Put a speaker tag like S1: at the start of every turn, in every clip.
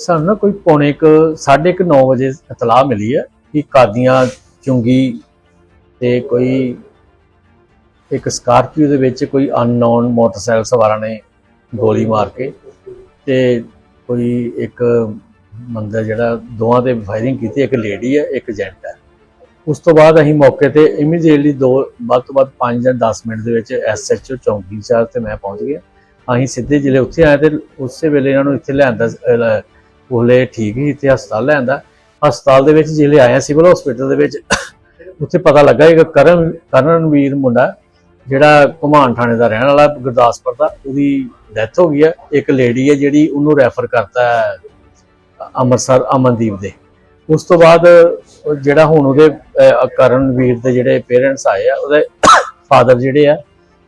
S1: ਸਾਨੂੰ ਨਾ ਕੋਈ ਪੌਣੇ ਕੁ ਸਾਢੇ ਕੁ 9 ਵਜੇ ਇਤਲਾਹ ਮਿਲੀ ਹੈ ਕਿ ਕਾਦੀਆਂ ਚੁੰਗੀ ਤੇ ਕੋਈ ਇੱਕ ਸਕਾਰਪੀਓ ਦੇ ਵਿੱਚ ਕੋਈ ਅਨਨੋਨ ਮੋਟਰਸਾਈਕਲ ਸਵਾਰਾਂ ਨੇ ਗੋਲੀ ਮਾਰ ਕੇ ਤੇ ਕੋਈ ਇੱਕ ਬੰਦਾ ਜਿਹੜਾ ਦੋਵਾਂ ਤੇ ਫਾਇਰਿੰਗ ਕੀਤੀ, ਇੱਕ ਲੇਡੀ ਹੈ, ਇੱਕ ਜੈਂਟ ਹੈ। ਉਸ ਤੋਂ ਬਾਅਦ ਅਸੀਂ ਮੌਕੇ ਤੇ ਇਮੀਡੀਏਟਲੀ ਦੋ, ਵੱਧ ਤੋਂ ਵੱਧ 5 ਜਾਂ 10 ਮਿੰਟ ਦੇ ਵਿੱਚ ਐਸਐਚਓ ਚੌਂਕੀ ਇੰਚਾਰਜ ਤੇ ਮੈਂ ਪਹੁੰਚ ਗਿਆ। ਅਸੀਂ ਸਿੱਧੇ ਜ਼ਿਲ੍ਹੇ ਉੱਥੇ ਆਏ ਤੇ ਉਸੇ ਵੇਲੇ ਇਹਨਾਂ ਨੂੰ ਇੱਥੇ ਲਿਆਂਦਾ ਉਹਲੇ ਠੀਕ ਹੀ ਇੱਥੇ ਹਸਪਤਾਲ ਲਿਆਂਦਾ ਹਸਪਤਾਲ ਦੇ ਵਿੱਚ ਜਿਹੜੇ ਆਇਆ ਸਿਵਲ ਹਸਪੀਟਲ ਦੇ ਵਿੱਚ, ਉੱਥੇ ਪਤਾ ਲੱਗਾ ਇੱਕ ਕਰਨ, ਕਰਨਵੀਰ ਮੁੰਡਾ, ਜਿਹੜਾ ਘੁਮਾਨ ਥਾਣੇ ਦਾ ਰਹਿਣ ਵਾਲਾ ਗੁਰਦਾਸਪੁਰ ਦਾ, ਉਹਦੀ ਡੈਥ ਹੋ ਗਈ ਹੈ ਇੱਕ ਲੇਡੀ ਹੈ ਜਿਹੜੀ ਉਹਨੂੰ ਰੈਫਰ ਕਰਤਾ ਅੰਮ੍ਰਿਤਸਰ, ਅਮਨਦੀਪ ਦੇ। ਉਸ ਤੋਂ ਬਾਅਦ ਜਿਹੜਾ ਹੁਣ ਉਹਦੇ ਕਰਨਵੀਰ ਦੇ ਜਿਹੜੇ ਪੇਰੈਂਟਸ ਆਏ ਆ, ਉਹਦੇ ਫਾਦਰ ਜਿਹੜੇ ਆ,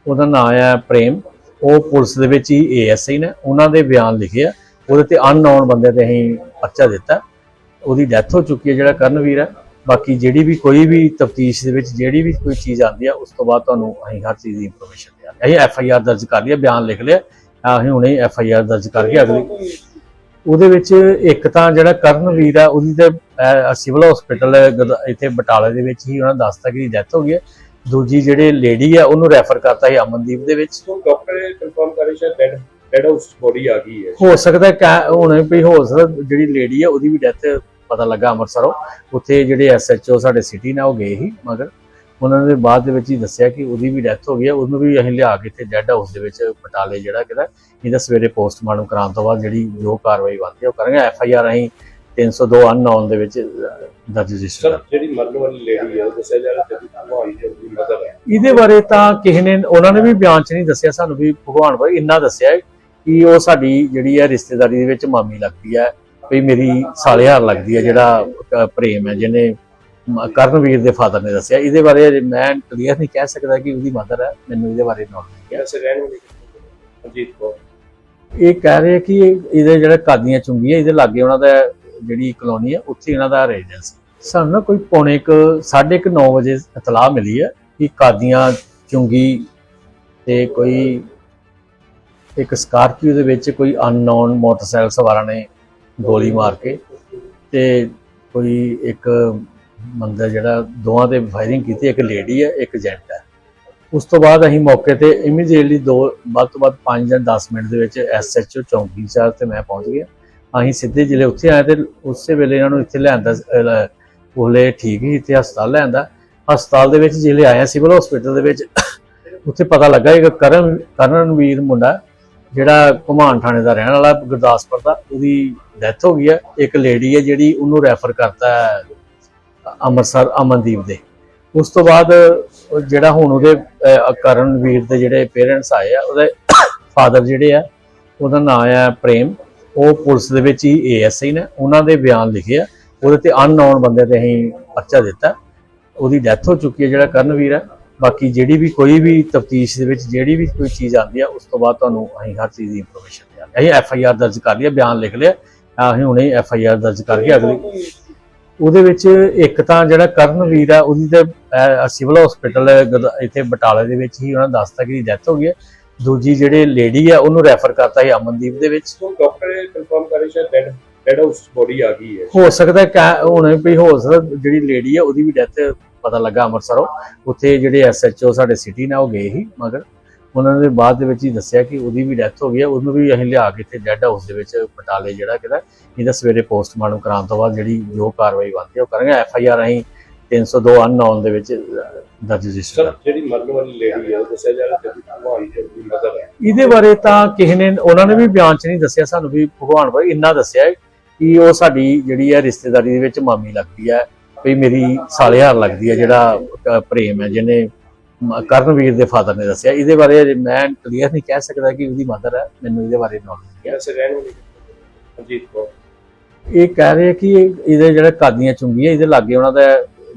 S1: ਉਹਦਾ ਨਾਮ ਆ ਪ੍ਰੇਮ। ਉਹ ਪੁਲਿਸ ਦੇ ਵਿੱਚ ਹੀ ਏਐਸਆਈ ਨੇ, ਉਹਨਾਂ ਦੇ ਬਿਆਨ ਲਿਖੇ ਆ। ਉਹਦੇ ਤੇ ਅਨਨੋਨ ਬੰਦੇ ਤੇ ਅਸੀਂ ਪਰਚਾ ਦਿੱਤਾ। ਉਹਦੀ ਡੈਥ ਹੋ ਚੁੱਕੀ ਹੈ ਜਿਹੜਾ ਕਰਨਵੀਰ ਹੈ। ਬਾਕੀ ਜਿਹੜੀ ਵੀ ਕੋਈ ਵੀ ਤਫਤੀਸ਼ ਦੇ ਵਿੱਚ ਜਿਹੜੀ ਵੀ ਕੋਈ ਚੀਜ਼ ਆਉਂਦੀ ਆ ਉਸ ਤੋਂ ਬਾਅਦ ਤੁਹਾਨੂੰ ਅਸੀਂ ਹਰ ਚੀਜ਼ ਦੀ ਇਨਫੋਰਮੇਸ਼ਨ ਦਿਆਂਗੇ। ਅਸੀਂ ਐਫ ਆਈ ਆਰ ਦਰਜ ਕਰ ਲਿਆ ਬਿਆਨ ਲਿਖ ਲਿਆ। ਅਸੀਂ ਹੁਣੇ ਐਫ ਆਈ ਆਰ ਦਰਜ ਕਰਕੇ ਅਗਲੀ। ਉਹਦੇ ਵਿੱਚ ਇੱਕ ਤਾਂ ਜਿਹੜਾ ਕਰਨਵੀਰ ਆ ਉਹਦੀ ਤੇ ਸਿਵਲ ਹਸਪੀਟਲ ਇੱਥੇ ਬਟਾਲੇ ਦੇ ਵਿੱਚ ਹੀ ਉਹਨਾਂ ਦੱਸਤਾ ਕਿ ਡੈਥ ਹੋ ਗਈ ਹੈ। ਦੂਜੀ ਜਿਹੜੇ ਲੇਡੀ ਆ ਉਹਨੂੰ ਰੈਫਰ ਕਰਤਾ ਸੀ ਅਮਨਦੀਪ ਦੇ ਵਿੱਚ।
S2: ਡਾਕਟਰ ਕਨਫਰਮ ਕਰੀ ਸ਼ਾਇਦ ਡੈਡ ਡੈਡ ਹਾਊਸ ਬੋਡੀ ਆ ਗਈ ਹੈ।
S1: ਹੋ ਸਕਦਾ ਹੈ ਕਿ ਹੁਣ ਵੀ ਹੋ ਸਕਦਾ ਜਿਹੜੀ ਲੇਡੀ ਆ ਉਹਦੀ ਵੀ ਡੈਥ ਪਤਾ ਲੱਗਾ ਅੰਮ੍ਰਿਤਸਰੋਂ। ਉੱਥੇ ਜਿਹੜੇ ਐਸਐਚਓ ਸਾਡੇ ਸਿਟੀ ਨਾਲ ਉਹ ਗਏ ਸੀ ਮਗਰ ਉਹਨਾਂ ਨੇ ਬਾਅਦ ਦੇ ਵਿੱਚ ਹੀ ਦੱਸਿਆ ਕਿ ਉਹਦੀ ਵੀ ਡੈਥ ਹੋ ਗਈ ਹੈ। ਉਹਨੂੰ ਵੀ ਅਸੀਂ ਲਿਆ ਕੇ ਇੱਥੇ ਡੈੱਡ ਹਾਊਸ ਦੇ ਵਿੱਚ ਪਟਾਲੇ ਜਿਹੜਾ ਕਿਦਾ ਇਹਦਾ ਸਵੇਰੇ ਪੋਸਟਮਾਰਟਮ ਕਰਾਉਣ ਤੋਂ ਬਾਅਦ ਜਿਹੜੀ ਜੋ ਕਾਰਵਾਈ ਬਣਦੀ ਹੈ ਉਹ ਕਰਾਂਗੇ। ਐਫ ਆਈ ਆਰ ਅਸੀਂ 302 ਅਨਨੋਨ ਦੇ ਵਿੱਚ ਦਰਜ ਰਜਿਸਟਰ
S2: ਜਿਹੜੀ ਮਰਨ ਵਾਲੀ ਲੇਡੀ ਹੈ ਉਹ ਦੱਸਿਆ ਜਾ ਰਿਹਾ ਕਿ ਭਗਵਾਨ ਜੀ ਦੀ ਮਦਰ ਹੈ।
S1: ਇਹਦੇ ਬਾਰੇ ਤਾਂ ਕਿਸੇ ਨੇ ਉਹਨਾਂ ਨੇ ਵੀ ਬਿਆਨ 'ਚ ਨਹੀਂ ਦੱਸਿਆ ਸਾਨੂੰ ਵੀ ਭਗਵਾਨ ਬਾਰੇ ਇੰਨਾ ਦੱਸਿਆ ਹੈ ਕਿ ਉਹ ਸਾਡੀ ਜਿਹੜੀ ਹੈ ਰਿਸ਼ਤੇਦਾਰੀ ਦੇ ਵਿੱਚ ਮਾਮੀ ਲੱਗਦੀ ਹੈ ਵੀ ਮੇਰੀ ਸਾਲਿਆਰ ਲੱਗਦੀ ਹੈ ਜਿਹੜਾ ਪ੍ਰੇਮ ਹੈ ਜਿਹਨੇ ਕਰਨਵੀਰ ਦੇ ਫਾਦਰ ਨੇ ਦੱਸਿਆ। ਇਹਦੇ ਬਾਰੇ ਮੈਂ ਕਲੀਅਰ ਨਹੀਂ ਕਹਿ ਸਕਦਾ ਕਿ ਉਹਦੀ ਮਦਰ ਹੈ ਮੈਨੂੰ ਇਹਦੇ ਬਾਰੇ ਨੌਲੇਜ ਇਹ ਕਹਿ ਰਹੇ ਕਿ ਇਹਦੇ ਜਿਹੜੇ ਕਾਦੀਆਂ ਚੁੰਗੀ ਹੈ ਇਹਦੇ ਲਾਗੇ ਉਹਨਾਂ ਦਾ ਜਿਹੜੀ ਕਲੋਨੀ ਹੈ ਉੱਥੇ ਇਹਨਾਂ ਦਾ ਰੈਜ਼ੀਡੈਂਸ ਸਾਨੂੰ ਨਾ ਕੋਈ ਪੌਣੇ ਕੁ ਸਾਢੇ ਕੁ 9 ਵਜੇ ਇਤਲਾਹ ਮਿਲੀ ਹੈ ਕਿ ਕਾਦੀਆਂ ਚੁੰਗੀ ਤੇ ਕੋਈ ਇੱਕ ਸਕਾਰਪੀਓ ਦੇ ਵਿੱਚ ਕੋਈ ਅਨਨੋਨ ਮੋਟਰਸਾਈਕਲ ਸਵਾਰਾਂ ਨੇ ਗੋਲੀ ਮਾਰ ਕੇ ਤੇ ਕੋਈ ਇੱਕ ਬੰਦਾ ਜਿਹੜਾ ਦੋਵਾਂ ਤੇ ਫਾਇਰਿੰਗ ਕੀਤੀ ਇੱਕ ਲੇਡੀ ਹੈ ਇੱਕ ਜੈਂਟ ਹੈ। ਉਸ ਤੋਂ ਬਾਅਦ ਅਸੀਂ ਮੌਕੇ ਤੇ ਇਮੀਡੀਏਟਲੀ ਦੋ ਵੱਧ ਤੋਂ ਵੱਧ 5 ਜਾਂ 10 ਮਿੰਟ ਦੇ ਵਿੱਚ ਐਸਐਚਓ ਚੌਂਕੀ ਇੰਚਾਰਜ ਤੇ ਮੈਂ ਪਹੁੰਚ ਗਿਆ। ਅਸੀਂ ਸਿੱਧੇ ਜ਼ਿਲ੍ਹੇ ਉੱਥੇ ਆਏ ਤੇ ਉਸੇ ਵੇਲੇ ਇਹਨਾਂ ਨੂੰ ਇੱਥੇ ਲਿਆਂਦਾ ਅਹ, ਉਹਲੇ ਠੀਕ ਹੀ ਇੱਥੇ ਹਸਪਤਾਲ ਲਿਆਂਦਾ। ਹਸਪਤਾਲ ਦੇ ਵਿੱਚ ਜਿਹੜੇ ਆਇਆ ਸਿਵਲ ਹਸਪੀਟਲ ਦੇ ਵਿੱਚ। ਉੱਥੇ ਪਤਾ ਲੱਗਾ ਇੱਕ ਕਰਨ ਕਰਨਵੀਰ ਮੁੰਡਾ ਜਿਹੜਾ ਘੁਮਾਨ ਥਾਣੇ ਦਾ ਰਹਿਣ ਵਾਲਾ ਗੁਰਦਾਸਪੁਰ ਦਾ, ਉਹਦੀ ਡੈਥ ਹੋ ਗਈ ਹੈ। ਇੱਕ ਲੇਡੀ ਹੈ ਜਿਹੜੀ ਉਹਨੂੰ ਰੈਫਰ ਕਰਤਾ ਅੰਮ੍ਰਿਤਸਰ ਅਮਨਦੀਪ ਦੇ। ਉਸ ਤੋਂ ਬਾਅਦ ਜਿਹੜਾ ਹੁਣ ਉਹਦੇ ਕਰਨਵੀਰ ਦੇ ਜਿਹੜੇ ਪੇਰੈਂਟਸ ਆਏ ਆ, ਉਹਦੇ ਫਾਦਰ ਜਿਹੜੇ ਆ, ਉਹਦਾ ਨਾਮ ਆ ਪ੍ਰੇਮ। ਉਹ ਪੁਲਿਸ ਦੇ ਵਿੱਚ ਹੀ ਏਐਸਆਈ ਨੇ, ਉਹਨਾਂ ਦੇ ਬਿਆਨ ਲਿਖੇ ਆ। ਉਹਦੇ ਤੇ ਅਨਨੋਨ ਬੰਦੇ ਤੇ ਅਸੀਂ ਪਰਚਾ ਦਿੱਤਾ। ਉਹਦੀ ਡੈਥ ਹੋ ਚੁੱਕੀ ਹੈ ਜਿਹੜਾ ਕਰਨਵੀਰ ਹੈ। ਬਾਕੀ ਜਿਹੜੀ ਵੀ ਕੋਈ ਵੀ ਤਫਤੀਸ਼ ਦੇ ਵਿੱਚ ਜਿਹੜੀ ਵੀ ਕੋਈ ਚੀਜ਼ ਆਉਂਦੀ ਆ ਉਸ ਤੋਂ ਬਾਅਦ ਤੁਹਾਨੂੰ ਅਸੀਂ ਹਰ ਚੀਜ਼ ਦੀ ਇਨਫੋਰਮੇਸ਼ਨ ਦਿਆਂਗੇ ਅਸੀਂ ਐਫ ਆਈ ਆਰ ਦਰਜ ਕਰ ਲਿਆ ਬਿਆਨ ਲਿਖ ਲਿਆ ਅਸੀਂ ਹੁਣੇ ਐਫ ਆਈ ਆਰ ਦਰਜ ਕਰਕੇ ਅਗਲੀ। ਉਹਦੇ ਵਿੱਚ ਇੱਕ ਤਾਂ ਜਿਹੜਾ ਕਰਨਵੀਰ ਆ ਉਹਦੀ ਤੇ ਸਿਵਲ ਹਸਪੀਟਲ ਇੱਥੇ ਬਟਾਲੇ ਦੇ ਵਿੱਚ ਹੀ ਉਹਨਾਂ ਦੱਸਤਾ ਕਿ ਡੈਥ ਹੋ ਗਈ ਹੈ। ਦੂਜੀ ਜਿਹੜੇ ਲੇਡੀ ਆ ਉਹਨੂੰ ਰੈਫਰ ਕਰਤਾ ਸੀ ਅਮਨਦੀਪ ਦੇ ਵਿੱਚ।
S2: ਡਾਕਟਰ ਨੇ ਕਨਫਰਮ ਕਰੀ ਸ਼ਾਇਦ ਡੈਡ ਡੈਡ ਹਾਊਸ ਬੋਡੀ ਆ ਗਈ ਹੈ।
S1: ਹੋ ਸਕਦਾ ਹੈ ਕਿ ਹੁਣ ਵੀ ਹੋ ਸਕਦਾ ਜਿਹੜੀ ਲੇਡੀ ਆ ਉਹਦੀ ਵੀ ਡੈਥ ਪਤਾ ਲੱਗਾ ਅੰਮ੍ਰਿਤਸਰੋਂ। ਉੱਥੇ ਜਿਹੜੇ ਐਸਐਚਓ ਸਾਡੇ ਸਿਟੀ ਨਾਲ ਉਹ ਗਏ ਸੀ ਮਗਰ ਉਹਨਾਂ ਨੇ ਬਾਅਦ ਦੇ ਵਿੱਚ ਹੀ ਦੱਸਿਆ ਕਿ ਉਹਦੀ ਵੀ ਡੈਥ ਹੋ ਗਈ ਹੈ। ਉਹਨੂੰ ਵੀ ਅਸੀਂ ਲਿਆ ਕੇ ਇੱਥੇ ਡੈੱਡ ਹਾਊਸ ਦੇ ਵਿੱਚ ਪਟਾਲੇ ਜਿਹੜਾ ਕਿਦਾ ਇਹਦਾ ਸਵੇਰੇ ਪੋਸਟਮਾਰਟਮ ਕਰਾਉਣ ਤੋਂ ਬਾਅਦ ਜਿਹੜੀ ਜੋ ਕਾਰਵਾਈ ਬਣਦੀ ਹੈ ਉਹ ਕਰਾਂਗੇ। ਐਫ ਆਈ ਆਰ ਅਸੀਂ 302 ਅਨਨੋਨ ਦੇ ਵਿੱਚ ਦਰਜ ਰਜਿਸਟਰ
S2: ਜਿਹੜੀ ਮਰਨ ਵਾਲੀ ਲੇਡੀ ਹੈ ਉਹ ਦੱਸਿਆ ਜਾ ਰਿਹਾ ਹੈ।
S1: ਇਹਦੇ ਬਾਰੇ ਤਾਂ ਕਿਸੇ ਨੇ ਉਹਨਾਂ ਨੇ ਵੀ ਬਿਆਨ 'ਚ ਨਹੀਂ ਦੱਸਿਆ ਸਾਨੂੰ ਵੀ ਭਗਵਾਨ ਬਾਰੇ ਇੰਨਾ ਦੱਸਿਆ ਹੈ ਕਿ ਉਹ ਸਾਡੀ ਜਿਹੜੀ ਹੈ ਰਿਸ਼ਤੇਦਾਰੀ ਦੇ ਵਿੱਚ ਮਾਮੀ ਲੱਗਦੀ ਹੈ। ਵੀ ਮੇਰੀ ਸਾਲਿਆਰ ਲੱਗਦੀ ਹੈ ਜਿਹੜਾ ਪ੍ਰੇਮ ਹੈ ਜਿਹਨੇ ਕਰਨਵੀਰ ਦੇ ਫਾਦਰ ਨੇ ਦੱਸਿਆ। ਇਹਦੇ ਬਾਰੇ ਮੈਂ ਕਲੀਅਰ ਨਹੀਂ ਕਹਿ ਸਕਦਾ ਕਿ ਉਹਦੀ ਮਦਰ ਹੈ ਮੈਨੂੰ ਇਹਦੇ ਬਾਰੇ ਨੌਲੇਜ ਹੈ।
S2: ਵੈਸੇ ਰਹਿਣ ਵਾਲੀ ਅਜੀਤ ਕੌਰ।
S1: ਇਹ ਕਹਿ ਰਹੇ ਕਿ ਇਹਦੇ ਜਿਹੜੇ ਕਾਦੀਆਂ ਚੁੰਗੀ ਹੈ ਇਹਦੇ ਲਾਗੇ ਉਹਨਾਂ ਦਾ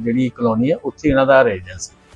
S1: ਜਿਹੜੀ ਕਲੋਨੀ ਹੈ ਉੱਥੇ ਇਹਨਾਂ ਦਾ ਰੈਜ਼ੀਡੈਂਸ